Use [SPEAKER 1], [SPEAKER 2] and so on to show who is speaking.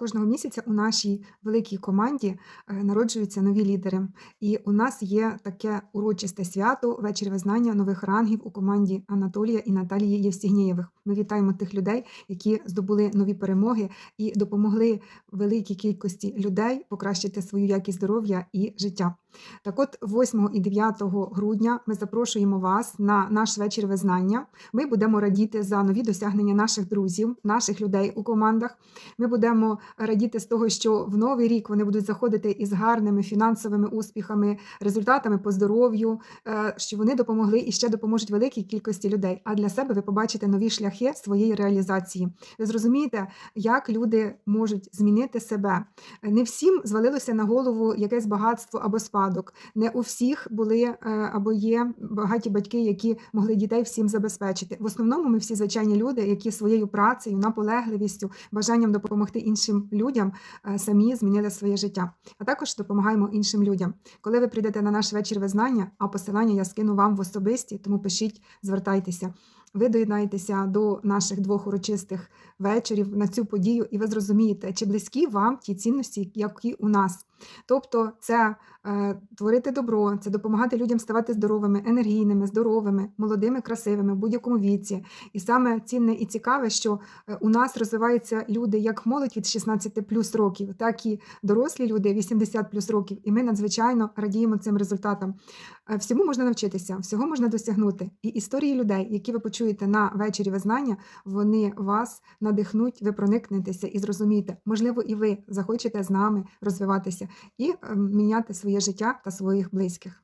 [SPEAKER 1] Кожного місяця у нашій великій команді е, народжуються нові лідери. І у нас є таке урочисте свято вечір визнання нових рангів у команді Анатолія і Наталії Євстігнєєвих. Ми вітаємо тих людей, які здобули нові перемоги і допомогли великій кількості людей покращити свою якість здоров'я і життя. Так от, 8 і 9 грудня ми запрошуємо вас на наш вечір визнання. Ми будемо радіти за нові досягнення наших друзів, наших людей у командах. Ми будемо радіти з того, що в новий рік вони будуть заходити із гарними фінансовими успіхами, результатами по здоров'ю, е, що вони допомогли і ще допоможуть великій кількості людей. А для себе ви побачите нові шляхи своєї реалізації. Ви зрозумієте, як люди можуть змінити себе. Не всім звалилося на голову якесь багатство або спадок. Не у всіх були е, або є багаті батьки, які могли дітей всім забезпечити. В основному ми всі звичайні люди, які своєю працею, наполегливістю, бажанням допомогти іншим людям е, самі змінили своє життя. А також допомагаємо іншим людям. Коли ви прийдете на наш вечір визнання, а посилання я скину вам в особисті, тому пишіть, звертайтеся. Ви доєднаєтеся до наших двох урочистих вечорів на цю подію, і ви зрозумієте, чи близькі вам ті цінності, які у нас. Тобто, це е, творити добро, це допомагати людям ставати здоровими, енергійними, здоровими, молодими, красивими в будь-якому віці. І саме цінне і цікаве, що е, у нас розвиваються люди як молодь від 16 плюс років, так і дорослі люди 80 плюс років. І ми надзвичайно радіємо цим результатам. Е, Всьому можна навчитися, всього можна досягнути. І історії людей, які ви почуєте на вечорі визнання, вони вас надихнуть, ви проникнетеся і зрозумієте, можливо, і ви захочете з нами розвиватися і е, міняти своє життя та своїх близьких.